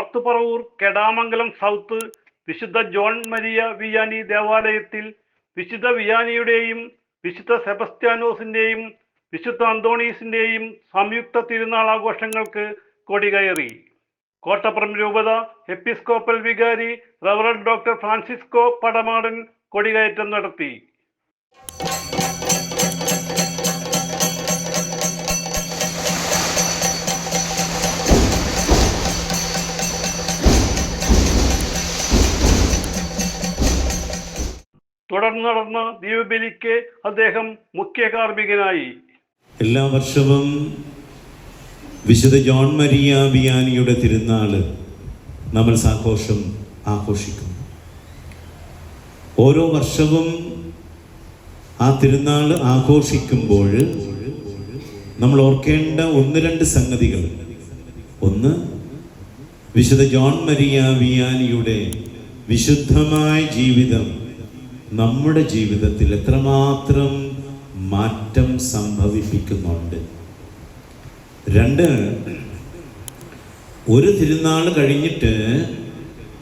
North Paravur Kedamangalam south വിശുദ്ധ John Maria Vianney ദേവാലയത്തിൽ വിശുദ്ധ വിയാനിയുടെയും വിശുദ്ധ സെബസ്ത്യാനോസിന്റെയും വിശുദ്ധ അന്തോണീസിന്റെയും സംയുക്ത തിരുനാൾ ആഘോഷങ്ങൾക്ക് കൊടികയറി കോട്ടപ്പുറം രൂപത എപ്പിസ്കോപ്പൽ വികാരി റവറന്റ് ഡോക്ടർ ഫ്രാൻസിസ്കോ പടമാടൻ കൊടികയറ്റം നടത്തി. തുടർന്ന് നടന്ന ദീപബലിക്ക് അദ്ദേഹം മുഖ്യ കാർമ്മികനായി. എല്ലാ വർഷവും വിശുദ്ധ ജോൺ മരിയ ബിയാനിയുടെ തിരുനാൾ നമ്മൾ സാഘോഷം ആഘോഷിക്കുന്നു. ഓരോ വർഷവും ആ തിരുനാൾ ആഘോഷിക്കുമ്പോൾ നമ്മൾ ഓർക്കേണ്ട ഒന്ന് രണ്ട് സംഗതികൾ. ഒന്ന് വിശുദ്ധ ജോൺ മരിയ വിയാനിയുടെ വിശുദ്ധമായ ജീവിതം നമ്മുടെ ജീവിതത്തിൽ എത്രമാത്രം മാറ്റം സംഭവിപ്പിക്കുന്നുണ്ട്? രണ്ട് ഒരു തിരുനാൾ കഴിഞ്ഞിട്ട്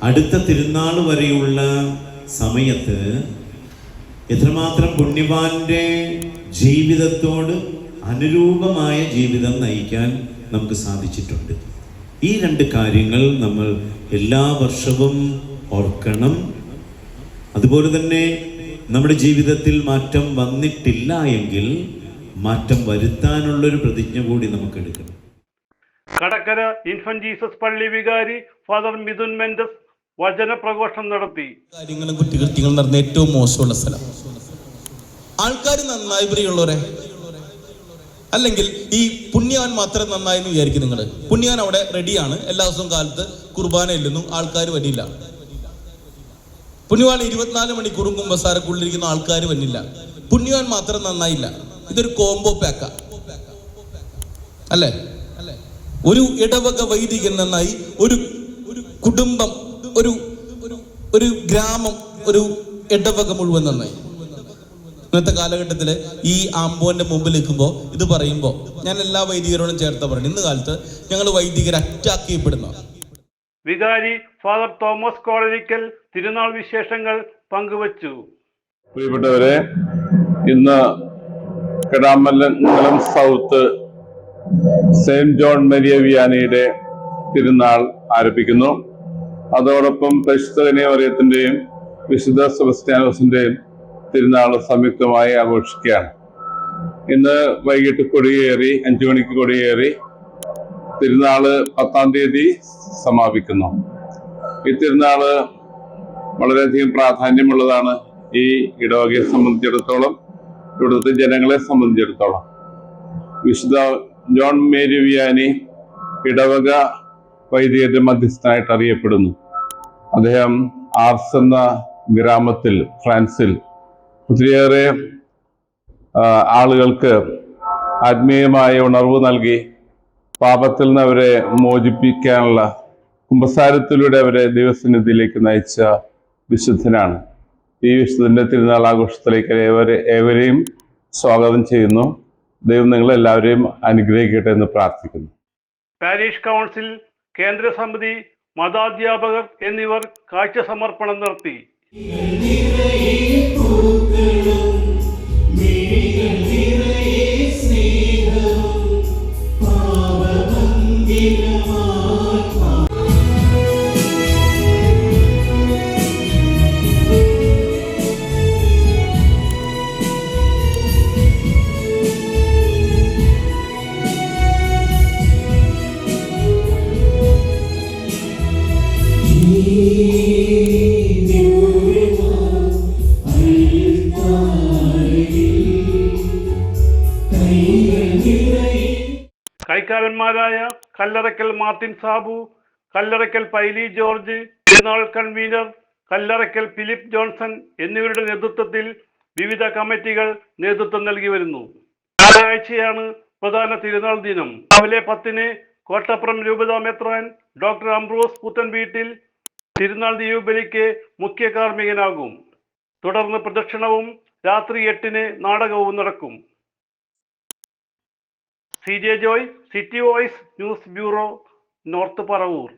അടുത്ത തിരുനാൾ വരെയുള്ള സമയത്ത് എത്രമാത്രം പുണ്യവാന്റെ ജീവിതത്തോട് അനുരൂപമായ ജീവിതം നയിക്കാൻ നമുക്ക് സാധിച്ചിട്ടുണ്ട്. ഈ രണ്ട് കാര്യങ്ങൾ നമ്മൾ എല്ലാ വർഷവും ഓർക്കണം. അതുപോലെ തന്നെ നമ്മുടെ ജീവിതത്തിൽ മാറ്റം വന്നിട്ടില്ല എങ്കിൽ മാറ്റം വരുത്താനുള്ളൊരു പ്രതിജ്ഞ കൂടി നമുക്ക് എടുക്കണം കടക്കര ഇൻഫന്റ് ജീസസ് പള്ളി വികാരി ഫാദർ മിഥുൻ മെൻഡസ് വചന പ്രഘോഷം നടത്തി. കാര്യങ്ങളും കുറ്റകൃത്യങ്ങളും നടന്ന ഏറ്റവും മോശമുള്ള സ്ഥലം. ആൾക്കാർ നന്നായി പ്രിയുള്ളവരെ അല്ലെങ്കിൽ ഈ പുണ്യവാൻ മാത്രം നന്നായി എന്ന് വിചാരിക്കും നിങ്ങൾ പുണ്യവാൻ അവിടെ റെഡിയാണ് എല്ലാ ദിവസവും കാലത്ത് കുർബാന ഇല്ലെന്നും ആൾക്കാർ വരില്ല. പുണ്യവാൻ ഇരുപത്തിനാല് മണിക്കൂറും കുമ്പസാരക്കുള്ളിരിക്കുന്ന ആൾക്കാർ വന്നില്ല. പുണ്യവാൻ മാത്രം നന്നായില്ല. ഇതൊരു കോംബോ പാക്ക അല്ലേ? ഒരു ഇടവക വൈദികൻ നന്നായി ഒരു ഒരു കുടുംബം ഒരു ഒരു- ഗ്രാമം ഒരു ഇടവക മുഴുവൻ നന്നായി. ഇന്നത്തെ കാലഘട്ടത്തിൽ ഈ ആമ്പോന്റെ മുമ്പിൽ നിൽക്കുമ്പോൾ ഇത് പറയുമ്പോൾ ഞാൻ എല്ലാ വൈദികരോടും ചേർത്ത് പറയണം ഇന്ന് കാലത്ത് ഞങ്ങൾ വൈദികർ അറ്റാക്ക് ചെയ്യപ്പെടുന്ന വികാരി ഫാദർ തോമസ് കോളരിക്കൽ തിരുനാൾ വിശേഷങ്ങൾ പങ്കുവച്ചു. പ്രിയപ്പെട്ടവരെ ഇന്ന് Kidamangalam south saint John Maria വിയാനിയുടെ തിരുനാൾ ആരംഭിക്കുന്നു. അതോടൊപ്പം പരിശുദ്ധ കന്യാമറിയത്തിന്റെയും വിശുദ്ധ സെബസ്ത്യാനോസിന്റെയും തിരുനാൾ സംയുക്തമായി ആഘോഷിക്കുകയാണ്. ഇന്ന് വൈകിട്ട് കൊടിയേറി അഞ്ചു മണിക്ക് കൊടിയേറി തിരുനാൾ പത്താം തീയതി സമാപിക്കുന്നു. ഈ തിരുനാൾ വളരെയധികം പ്രാധാന്യമുള്ളതാണ് ഈ ഇടവകയെ സംബന്ധിച്ചിടത്തോളം ഇവിടുത്തെ ജനങ്ങളെ സംബന്ധിച്ചിടത്തോളം. വിശുദ്ധ ജോൺ മേരി വിയാനി ഇടവക വൈദികന്റെ മധ്യസ്ഥനായിട്ട് അറിയപ്പെടുന്നു. അദ്ദേഹം ആർസ് എന്ന ഗ്രാമത്തിൽ ഫ്രാൻസിൽ ഒത്തിരിയേറെ ആളുകൾക്ക് ആത്മീയമായ ഉണർവ് നൽകി പാപത്തിൽ നിന്ന് അവരെ മോചിപ്പിക്കാനുള്ള കുമ്പസാരത്തിലൂടെ അവരെ ദൈവസന്നിധിയിലേക്ക് നയിച്ച വിശുദ്ധനാണ്. ഈ വിശുദ്ധന്റെ തിരുനാൾ ആഘോഷത്തിലേക്ക് ഏവരെ ഏവരെയും സ്വാഗതം ചെയ്യുന്നു. ദൈവം നിങ്ങളെല്ലാവരെയും അനുഗ്രഹിക്കട്ടെ എന്ന് പ്രാർത്ഥിക്കുന്നു. പാരീഷ് കൗൺസിൽ കേന്ദ്ര സമിതി മതാധ്യാപകർ എന്നിവർ കാഴ്ച സമർപ്പണം നടത്തി. കൈക്കാരന്മാരായ കല്ലറക്കൽ മാർട്ടിൻ സാബു കല്ലറക്കൽ പൈലി ജോർജ് തിരുനാൾ കൺവീനർ കല്ലറക്കൽ ഫിലിപ്പ് ജോൺസൺ എന്നിവരുടെ നേതൃത്വത്തിൽ വിവിധ കമ്മിറ്റികൾ നേതൃത്വം നൽകി വരുന്നു. ഞായറാഴ്ചയാണ് പ്രധാന തിരുനാൾ ദിനം. രാവിലെ പത്തിന് കോട്ടപ്പുറം രൂപതാ മെത്രാൻ ഡോക്ടർ അംബ്രോസ് പുത്തൻ വീട്ടിൽ തിരുനാൾ ദീപബലിക്ക് മുഖ്യ കാർമ്മികനാകും. തുടർന്ന് പ്രദക്ഷിണവും രാത്രി എട്ടിന് നാടകവും നടക്കും. C J Joy city voice news bureau north Paravur.